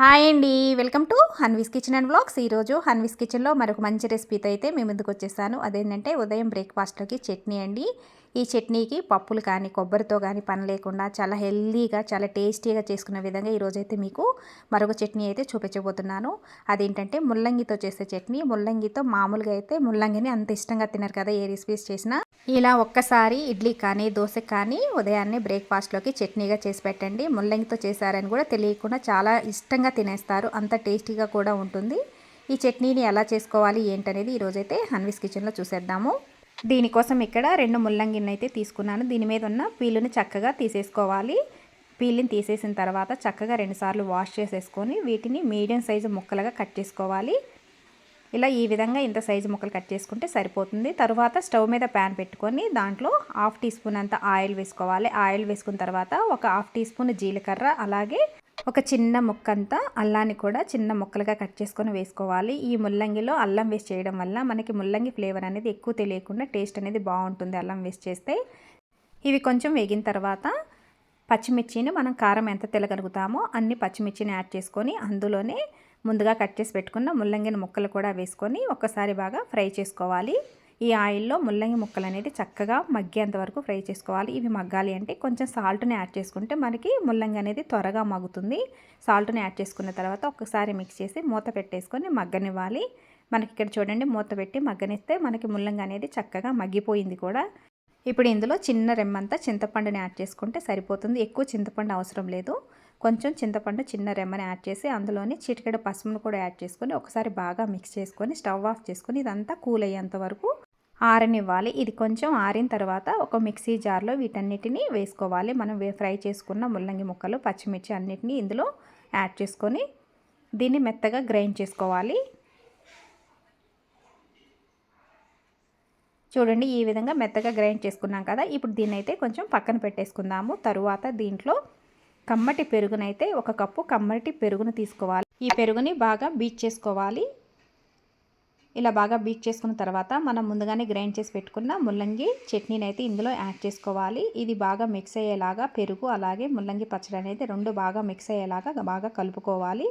Hi అండి. Welcome to Hanvi's kitchen and blogs ఈరోజు హన్వీస్ కిచెన్లో మరొక మంచి రెసిపీతో అయితే మేము ముందుకు వచ్చేసాను. అదేంటంటే ఉదయం బ్రేక్ఫాస్ట్లోకి చట్నీ అండి. ఈ చట్నీకి పప్పులు కానీ కొబ్బరితో కానీ పని లేకుండా చాలా హెల్దీగా చాలా టేస్టీగా చేసుకునే విధంగా ఈరోజైతే మీకు మరొక చట్నీ అయితే చూపించబోతున్నాను. అదేంటంటే ముల్లంగితో చేసే చట్నీ. ముల్లంగితో మామూలుగా అయితే ముల్లంగిని అంత ఇష్టంగా తినరు కదా ఏ రెసిపీస్ చేసినా. ఇలా ఒక్కసారి ఇడ్లీ కానీ దోశ కానీ ఉదయాన్నే బ్రేక్ఫాస్ట్లోకి చట్నీగా చేసి పెట్టండి. ముల్లంగితో చేశారని కూడా తెలియకుండా చాలా ఇష్టంగా తినేస్తారు. అంత టేస్టీగా కూడా ఉంటుంది. ఈ చట్నీని ఎలా చేసుకోవాలి ఏంటనేది ఈరోజైతే హన్వీస్ కిచెన్లో చూసేద్దాము. దీనికోసం ఇక్కడ రెండు ముల్లంగిని అయితే తీసుకున్నాను. దీని మీద ఉన్న పీలుని చక్కగా తీసేసుకోవాలి. పీల్ని తీసేసిన తర్వాత చక్కగా రెండుసార్లు వాష్ చేసేసుకొని వీటిని మీడియం సైజు ముక్కలుగా కట్ చేసుకోవాలి. ఇలా ఈ విధంగా ఇంత సైజు ముక్కలు కట్ చేసుకుంటే సరిపోతుంది. తర్వాత స్టవ్ మీద ప్యాన్ పెట్టుకొని దాంట్లో హాఫ్ టీ స్పూన్ అంత ఆయిల్ వేసుకోవాలి. ఆయిల్ వేసుకున్న తర్వాత ఒక హాఫ్ టీ స్పూన్ జీలకర్ర అలాగే ఒక చిన్న ముక్కంతా అల్లాన్ని కూడా చిన్న ముక్కలుగా కట్ చేసుకొని వేసుకోవాలి. ఈ ముల్లంగిలో అల్లం వేస్ట్ చేయడం వల్ల మనకి ముల్లంగి ఫ్లేవర్ అనేది ఎక్కువ తెలియకుండా టేస్ట్ అనేది బాగుంటుంది అల్లం వేస్ట్ చేస్తే. ఇవి కొంచెం వేగిన తర్వాత పచ్చిమిర్చిని మనం కారం ఎంత తెలగలుగుతామో అన్ని పచ్చిమిర్చిని యాడ్ చేసుకొని అందులోనే ముందుగా కట్ చేసి పెట్టుకున్న ముల్లంగిని ముక్కలు కూడా వేసుకొని ఒక్కసారి బాగా ఫ్రై చేసుకోవాలి. ఈ ఆయిల్లో ముల్లంగి ముక్కలు అనేది చక్కగా మగ్గేంత వరకు ఫ్రై చేసుకోవాలి. ఇవి మగ్గాలి అంటే కొంచెం సాల్ట్ని యాడ్ చేసుకుంటే మనకి ముల్లంగి అనేది త్వరగా మగ్గుతుంది. సాల్ట్ని యాడ్ చేసుకున్న తర్వాత ఒక్కసారి మిక్స్ చేసి మూత పెట్టేసుకొని మగ్గనివ్వాలి. మనకి ఇక్కడ చూడండి మూత పెట్టి మగ్గనిస్తే మనకి ముల్లంగి అనేది చక్కగా మగ్గిపోయింది కూడా. ఇప్పుడు ఇందులో చిన్న రెమ్మంతా చింతపండుని యాడ్ చేసుకుంటే సరిపోతుంది. ఎక్కువ చింతపండు అవసరం లేదు. కొంచెం చింతపండు చిన్న రెమ్మని యాడ్ చేసి అందులోని చిటికెడు పసుపును కూడా యాడ్ చేసుకొని ఒకసారి బాగా మిక్స్ చేసుకొని స్టవ్ ఆఫ్ చేసుకొని ఇదంతా కూల్ అయ్యేంత వరకు ఆరనివ్వాలి. ఇది కొంచెం ఆరిన తర్వాత ఒక మిక్సీ జార్లో వీటన్నిటిని వేసుకోవాలి. మనం ఫ్రై చేసుకున్న ముల్లంగి ముక్కలు పచ్చిమిర్చి అన్నిటినీ ఇందులో యాడ్ చేసుకొని దీన్ని మెత్తగా గ్రైండ్ చేసుకోవాలి. చూడండి ఈ విధంగా మెత్తగా గ్రైండ్ చేసుకున్నాం కదా. ఇప్పుడు దీన్ని అయితే కొంచెం పక్కన పెట్టేసుకుందాము. తరువాత దీంట్లో కమ్మటి పెరుగునైతే ఒక కప్పు కమ్మటి పెరుగును తీసుకోవాలి. ఈ పెరుగుని బాగా బీచ్ చేసుకోవాలి. ఇలా బాగా బీచ్ చేసుకున్న తర్వాత మనం ముందుగానే గ్రైండ్ చేసి పెట్టుకున్న ముల్లంగి చట్నీని అయితే ఇందులో యాడ్ చేసుకోవాలి. ఇది బాగా మిక్స్ అయ్యేలాగా పెరుగు అలాగే ముల్లంగి పచ్చడి అనేది రెండు బాగా మిక్స్ అయ్యేలాగా బాగా కలుపుకోవాలి.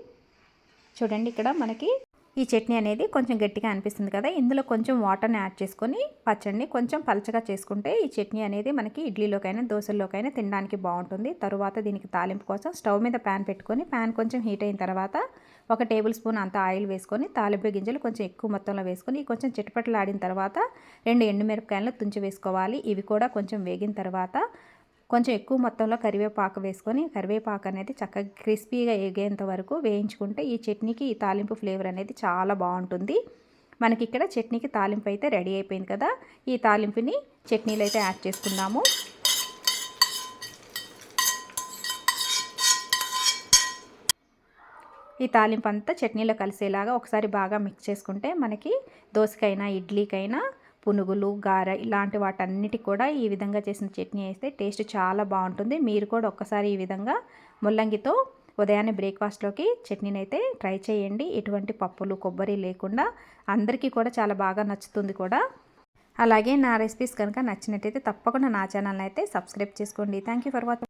చూడండి ఇక్కడ మనకి ఈ చట్నీ అనేది కొంచెం గట్టిగా అనిపిస్తుంది కదా. ఇందులో కొంచెం వాటర్ని యాడ్ చేసుకొని పచ్చడిని కొంచెం పలచగా చేసుకుంటే ఈ చట్నీ అనేది మనకి ఇడ్లీలోకైనా దోశల్లోకైనా తినడానికి బాగుంటుంది. తరువాత దీనికి తాలింపు కోసం స్టవ్ మీద ప్యాన్ పెట్టుకొని ప్యాన్ కొంచెం హీట్ అయిన తర్వాత ఒక టేబుల్ స్పూన్ అంత ఆయిల్ వేసుకొని తాలింపు గింజలు కొంచెం ఎక్కువ మొత్తంలో వేసుకొని కొంచెం చిటపటలాడిన తర్వాత రెండు ఎండుమిరపకాయలను తుంచి వేసుకోవాలి. ఇవి కూడా కొంచెం వేగిన తర్వాత కొంచెం ఎక్కువ మొత్తంలో కరివేపాకు వేసుకొని కరివేపాకు అనేది చక్కగా క్రిస్పీగా ఎగేంత వరకు వేయించుకుంటే ఈ చట్నీకి ఈ తాలింపు ఫ్లేవర్ అనేది చాలా బాగుంటుంది. మనకి ఇక్కడ చట్నీకి తాలింపు అయితే రెడీ అయిపోయింది కదా. ఈ తాలింపుని చట్నీలు అయితే యాడ్ చేసుకుందాము. ఈ తాలింపు అంతా చట్నీలో కలిసేలాగా ఒకసారి బాగా మిక్స్ చేసుకుంటే మనకి దోసకైనా ఇడ్లీకైనా పునుగులు గార ఇలాంటి వాటన్నిటి కూడా ఈ విధంగా చేసిన చట్నీ వేస్తే టేస్ట్ చాలా బాగుంటుంది. మీరు కూడా ఒక్కసారి ఈ విధంగా ముల్లంగితో ఉదయాన్నే బ్రేక్ఫాస్ట్లోకి చట్నీని అయితే ట్రై చేయండి. ఎటువంటి పప్పులు కొబ్బరి లేకుండా అందరికీ కూడా చాలా బాగా నచ్చుతుంది కూడా. అలాగే నా రెసిపీస్ కనుక నచ్చినట్టయితే తప్పకుండా నా ఛానల్ని అయితే సబ్స్క్రైబ్ చేసుకోండి. Thank for watching